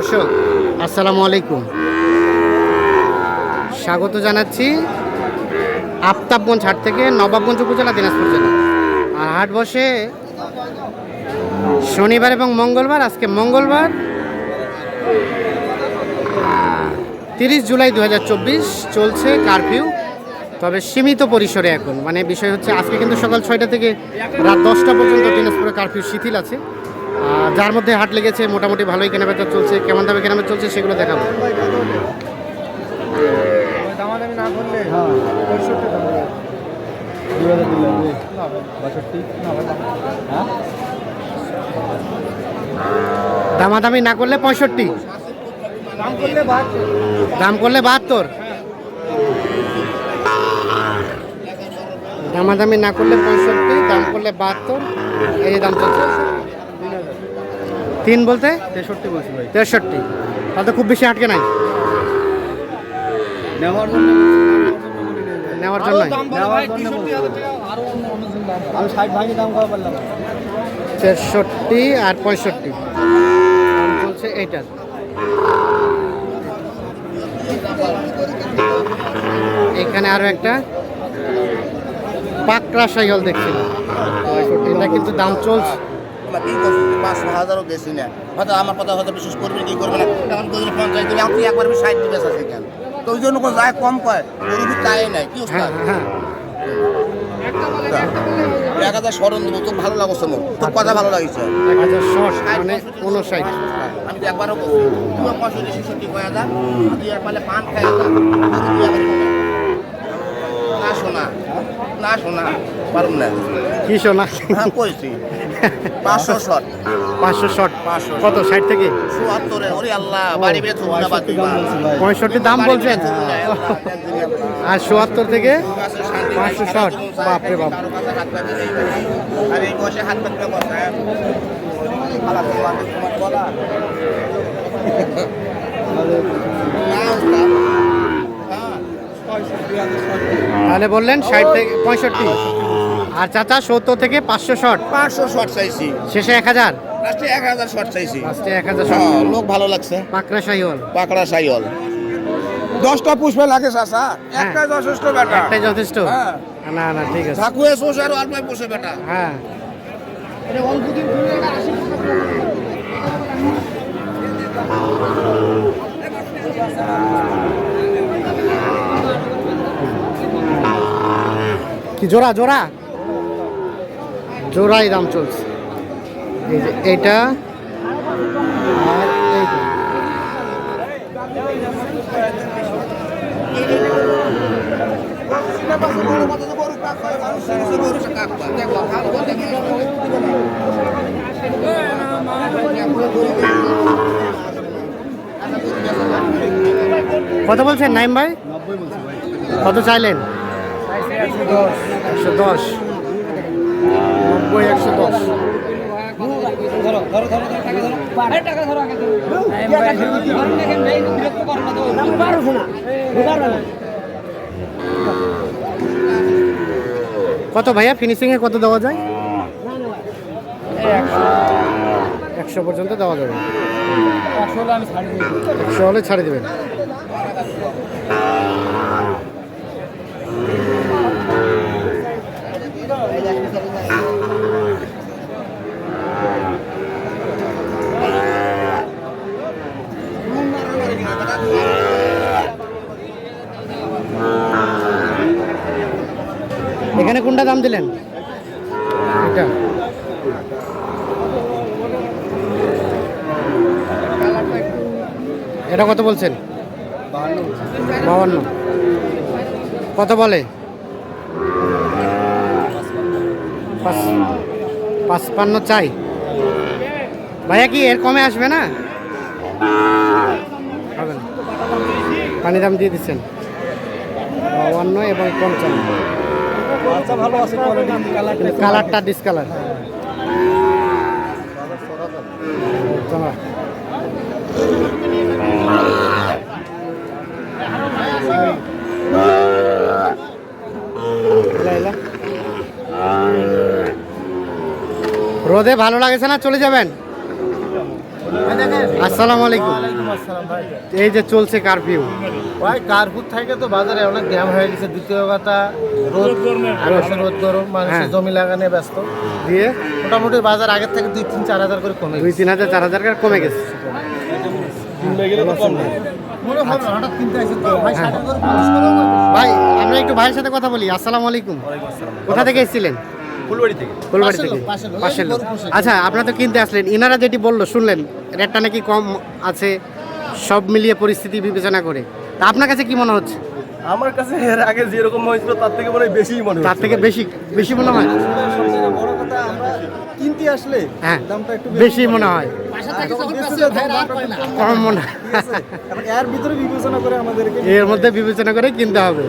দর্শক, আসসালামু আলাইকুম। স্বাগত জানাচ্ছি আফতাবগঞ্জ হাট থেকে নবাবগঞ্জ উপজেলা দিনাজপুর জেলা। আর হাট বসে শনিবার এবং মঙ্গলবার, আজকে মঙ্গলবার তিরিশ জুলাই দু হাজার চব্বিশ চলছে কারফিউ তবে সীমিত পরিসরে এখন। মানে বিষয় হচ্ছে, আজকে কিন্তু সকাল ছয়টা থেকে রাত দশটা পর্যন্ত দিনাজপুরে কারফিউ শিথিল আছে। যার মধ্যে হাট লেগেছে, মোটামুটি ভালোই কেনাবেচা চলছে, কেমন দামে কেনাবেচা চলছে সেগুলো দেখাবো। দামাদামি না করলে পঁয়ষট্টি। দাম করলে বাহাত্তর। দামাদামি না করলে পঁয়ষট্টি, দাম করলে বাহাত্তর, এই দাম চলছে। তিন বলতে? তেষট্টি বলছি ভাই। তেষট্টি। তাতে খুব বেশি আটকে নাই। নেওয়ার জন্য নেওয়ার জন্য নেওয়ার জন্য বলছি। আমি ষাট ভাঙি দাম করা পারলাম তেষট্টি আর পঁয়ষট্টি। দাম চলছে এইটার এখানে আরও একটা। পাকড়া সাইকেল দেখছিলাম এটা কিন্তু দাম চলছে। পাঁচশো হাজারও বেশি না হয়তো আমার কথা হয়তো বিশ্বাস করবে কি করবে না। এখন তোদের পঞ্চায়েত দিলে আমি একবার আমি ষাট দিবে আছে কেন? তো ওই জন্য যায় কম কয়। গরিবি তাই নাই কি হ্যাঁ উস্তাদ হ্যাঁ। এক হাজার স্মরণ দেবো তোর ভালো লাগছে তোর কথা ভালো লাগিছে। এক হাজার ষাট মানে উনষাট আমি তো একবারও বলছি? তুইও পঁয়ষট্টি ছেষট্টি কয় হাজার তুই আর পান খাই। না শোনা না শোনা পারুম না। কি সোনা হ্যাঁ কইছি। পাঁচশো শট। পাঁচশো ষাট পাঁচশো কত ষাট থেকে? পঁয়ষট্টি দাম বলছেন আর চুয়াত্তর থেকে পাঁচশো ষাট বাপরে বাপ। উস্তাদ হ্যাঁ। তাহলে বললেন ষাট থেকে পঁয়ষট্টি। আর চাচা সত্তর থেকে পাঁচশো ষাট পাঁচশো শট চাইছি শেষে এক হাজার? লাস্টে এক হাজার শট চাইছি লাস্টে এক হাজার ষাট হ্যাঁ, লোক ভালো লাগছে। পাকড়া সাইহল পাকড়া সাইল দশটা পুষ্পে লাগে চাষা একটাই যথেষ্ট বেটা একটাই যথেষ্ট? হ্যাঁ। না না ঠিক আছে। ঠাকুরে শোষ আর অল্প পোষে বেটা হ্যাঁ কি জোড়া জোড়া? জোড়াই দাম চলছে। এই যে এটা আর কত বলছেন নাইম ভাই? কত চাইলেন? একশো দশ। নব্বই, একশো দশ। কত ভাইয়া? ফিনিশিংয়ে কত দেওয়া যায়? একশো পর্যন্ত দেওয়া যাবে। একশো হলে ছাড়ে দেবেন। কোনটা দাম দিলেন? এটা। এটা কত বলছেন? বাউান্ন। কত বলে? পাঁচ- পাঁচপান্ন চাই। ভাইয়া কি এর কমে আসবে না? পানি দাম দিয়ে দিচ্ছেন। বাউান্ন এবং পঞ্চান্ন। আচ্ছা ভালো আছে কালারটা ডিসকালার। রোদে ভালো লাগেছে না? চলে যাবেন? আসসালামু আলাইকুম। আসসালাম ভাই এই যে চলছে কারফিউ ভাই কার্পুর থেকে তো বাজারে অনেক জ্যাম হয়ে গেছে। দ্বিতীয় কথা রোদ রোদ গরম মানুষের হ্যাঁ। জমি লাগানে ব্যস্ত। দিয়ে? মোটামুটি বাজার আগের থেকে দুই তিন চার হাজার করে কমে দুই তিন হাজার চার হাজার করে কমে গেছে। হয় হঠাৎ কিনতে ভাই। ষাট করে কমে। ভাই আমরা একটু ভাইয়ের সাথে কথা বলি। আসসালামু আলাইকুম। কোথা থেকে এসেছিলেন? ফুলবাড়ি থেকে? ফুলবাড়ি থেকে। পাশের লোক, পাশের এই লোক। গরু পুষে। আচ্ছা আপনারা তো কিনতে আসলেন। ইনারা যেটি বলল শুনলেন রেটটা নাকি কম আছে সব মিলিয়ে পরিস্থিতি বিবেচনা করে। তা আপনার কাছে কি মনে হচ্ছে? আমার কাছে এর আগে যেরকম হয়েছিল তার থেকে মনে হয় বেশিই মনে তার থেকে বেশি বেশি মনে হয়? বড় কথা আমরা কিনতে আসলে হ্যাঁ। দামটা একটু বেশি মনে হয় বেশি বেশি না। কম মনে হয়। এর ভিতরে বিবেচনা করে আমাদেরকে এর মধ্যে বিবেচনা করে কিনতে হবে।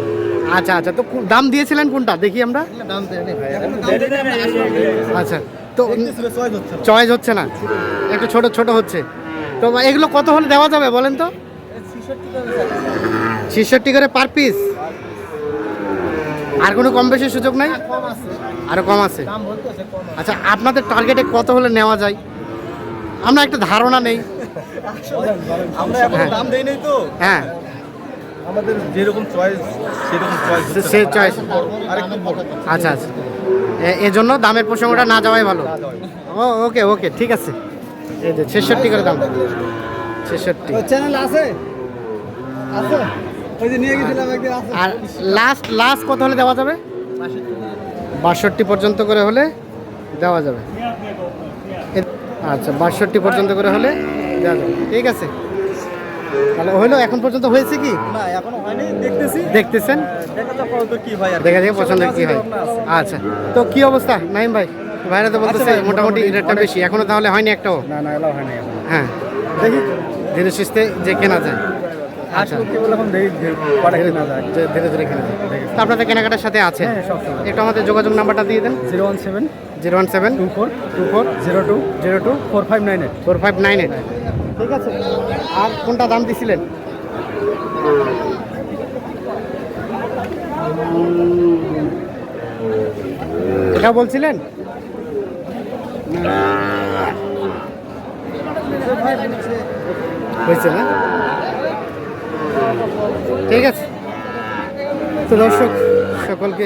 আচ্ছা আচ্ছা। তো দাম দিয়েছিলেন কোনটা? দেখি আমরা। আচ্ছা তো চয়েস হচ্ছে না। চয়েস হচ্ছে না। একটু ছোট ছোট হচ্ছে। তো এগুলো কত হলে দেওয়া যাবে বলেন তো? ছেষট্টি করে পার পিস আর কোনো কম বেশি সুযোগ নাই? কম আছে আরও কম আছে। দাম বলতেছে কম আছে। আচ্ছা আপনাদের টার্গেটে কত হলে নেওয়া যায়? আমরা একটা ধারণা নেই। হ্যাঁ। আমাদের যেরকম চয়েস সেরকম চয়েস সে- চয়েস আরেকটু আচ্ছা আচ্ছা। এজন্য দামের প্রসঙ্গটা না যাওয়াই ভালো। ও ওকে ওকে ঠিক আছে। এই যে ছেষট্টি করে দাম। ছেষট্টি। চ্যানেল আছে? আছে? আর লাস্ট লাস্ট কত হলে দেওয়া যাবে? বাষট্টি পর্যন্ত করে হলে দেওয়া যাবে। আচ্ছা বাষট্টি পর্যন্ত করে হলে দেওয়া যাবে। ঠিক আছে। তাহলে হইল এখন পর্যন্ত হয়েছে কি? না এখনও হয়নি দেখতেছি। দেখতেছেন? দেখা যাক কত কি হয় আর দেখা দেখে পছন্দের কি হয়। আচ্ছা তো কি অবস্থা? নাইম ভাই ভাইরা তো বলতেছে মোটামুটি রেটটা বেশি। এখনও তাহলে হয়নি একটাও? না না এলাও হয়নি হ্যাঁ। দেখি। ধীরে সুস্থে যে কেনা যায়। আচ্ছা। ধীরে ধীরে কেনা যায়। তো আপনাদের কেনাকাটার সাথে আছে? হ্যাঁ, একটু আমাদের যোগাযোগ নাম্বারটা দিয়ে দেন। Zero one seven zero one seven two four two four zero two zero two four five nine eight. Four five nine eight. ঠিক আছে? আর কোনটা দাম দিছিলেন? এটা বলছিলেন? হয়েছে না? ঠিক আছে। তো দর্শক, সকলকে